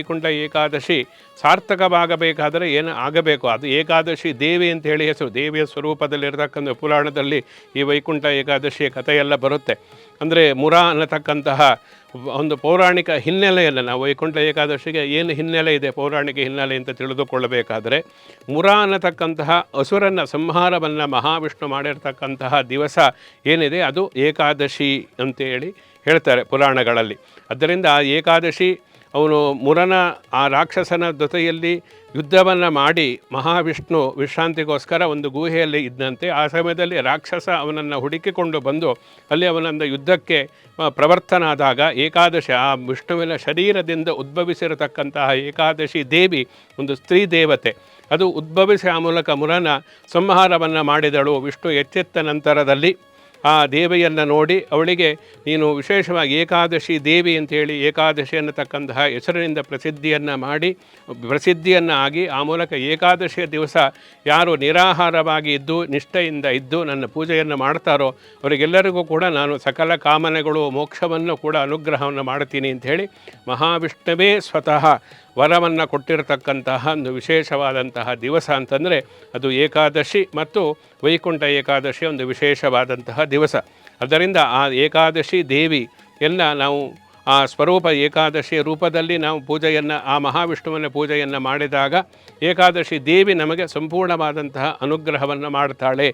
ವೈಕುಂಠ ಏಕಾದಶಿ ಸಾರ್ಥಕವಾಗಬೇಕಾದರೆ ಏನು ಆಗಬೇಕು? ಅದು ಏಕಾದಶಿ ದೇವಿ ಅಂತ ಹೇಳಿ ಹೆಸರು. ದೇವಿಯ ಸ್ವರೂಪದಲ್ಲಿರ್ತಕ್ಕಂಥ ಪುರಾಣದಲ್ಲಿ ಈ ವೈಕುಂಠ ಏಕಾದಶಿಯ ಕಥೆಯೆಲ್ಲ ಬರುತ್ತೆ. ಅಂದರೆ ಮುರ ಅನ್ನತಕ್ಕಂತಹ ಒಂದು ಪೌರಾಣಿಕ ಹಿನ್ನೆಲೆಯನ್ನು ನಾವು ವೈಕುಂಠ ಏಕಾದಶಿಗೆ ಏನು ಹಿನ್ನೆಲೆ ಇದೆ ಪೌರಾಣಿಕ ಹಿನ್ನೆಲೆ ಅಂತ ತಿಳಿದುಕೊಳ್ಳಬೇಕಾದರೆ, ಮುರ ಅನ್ನತಕ್ಕಂತಹ ಅಸುರನ ಸಂಹಾರವನ್ನು ಮಹಾವಿಷ್ಣು ಮಾಡಿರ್ತಕ್ಕಂತಹ ದಿವಸ ಏನಿದೆ? ಅದು ಏಕಾದಶಿ ಅಂತೇಳಿ ಹೇಳ್ತಾರೆ ಪುರಾಣಗಳಲ್ಲಿ. ಆದ್ದರಿಂದ ಆ ಏಕಾದಶಿ ಅವನು ಮುರನ ಆ ರಾಕ್ಷಸನ ಜೊತೆಯಲ್ಲಿ ಯುದ್ಧವನ್ನು ಮಾಡಿ ಮಹಾವಿಷ್ಣು ವಿಶ್ರಾಂತಿಗೋಸ್ಕರ ಒಂದು ಗುಹೆಯಲ್ಲಿ ಇದ್ದಂತೆ ಆ ಸಮಯದಲ್ಲಿ ರಾಕ್ಷಸ ಅವನನ್ನು ಹುಡುಕಿಕೊಂಡು ಬಂದು ಅಲ್ಲಿ ಅವನನ್ನು ಯುದ್ಧಕ್ಕೆ ಪ್ರವರ್ತನಾದಾಗ ಏಕಾದಶಿ, ಆ ವಿಷ್ಣುವಿನ ಶರೀರದಿಂದ ಉದ್ಭವಿಸಿರತಕ್ಕಂತಹ ಏಕಾದಶಿ ದೇವಿ, ಒಂದು ಸ್ತ್ರೀ ದೇವತೆ. ಅದು ಉದ್ಭವಿಸಿ ಆ ಮೂಲಕ ಮುರನ ಸಂಹಾರವನ್ನು ಮಾಡಿದಳು. ವಿಷ್ಣು ಎಚ್ಚೆತ್ತ ನಂತರದಲ್ಲಿ ಆ ದೇವಿಯನ್ನು ನೋಡಿ ಅವಳಿಗೆ, ನೀನು ವಿಶೇಷವಾಗಿ ಏಕಾದಶಿ ದೇವಿ ಅಂತೇಳಿ ಏಕಾದಶಿ ಅನ್ನತಕ್ಕಂತಹ ಹೆಸರಿನಿಂದ ಪ್ರಸಿದ್ಧಿಯನ್ನು ಮಾಡಿ, ಪ್ರಸಿದ್ಧಿಯನ್ನು ಆಗಿ ಆ ಮೂಲಕ ಏಕಾದಶಿಯ ದಿವಸ ಯಾರು ನಿರಾಹಾರವಾಗಿ ಇದ್ದು, ನಿಷ್ಠೆಯಿಂದ ಇದ್ದು ನನ್ನ ಪೂಜೆಯನ್ನು ಮಾಡ್ತಾರೋ, ಅವರಿಗೆಲ್ಲರಿಗೂ ಕೂಡ ನಾನು ಸಕಲ ಕಾಮನೆಗಳು, ಮೋಕ್ಷವನ್ನು ಕೂಡ ಅನುಗ್ರಹವನ್ನು ಮಾಡ್ತೀನಿ ಅಂಥೇಳಿ ಮಹಾವಿಷ್ಣುವೇ ಸ್ವತಃ ವರವನ್ನು ಕೊಟ್ಟಿರತಕ್ಕಂತಹ ಒಂದು ವಿಶೇಷವಾದಂತಹ ದಿವಸ ಅಂತಂದರೆ ಅದು ಏಕಾದಶಿ ಮತ್ತು ವೈಕುಂಠ ಏಕಾದಶಿ ಒಂದು ವಿಶೇಷವಾದಂತಹ ದಿವಸ. ಅದರಿಂದ ಆ ಏಕಾದಶಿ ದೇವಿ ಎಲ್ಲ ನಾವು ಆ ಸ್ವರೂಪ ಏಕಾದಶಿ ರೂಪದಲ್ಲಿ ನಾವು ಪೂಜೆಯನ್ನು, ಆ ಮಹಾವಿಷ್ಣುವಿನ ಪೂಜೆಯನ್ನು ಮಾಡಿದಾಗ ಏಕಾದಶಿ ದೇವಿ ನಮಗೆ ಸಂಪೂರ್ಣವಾದಂತಹ ಅನುಗ್ರಹವನ್ನು ಮಾಡ್ತಾಳೆ.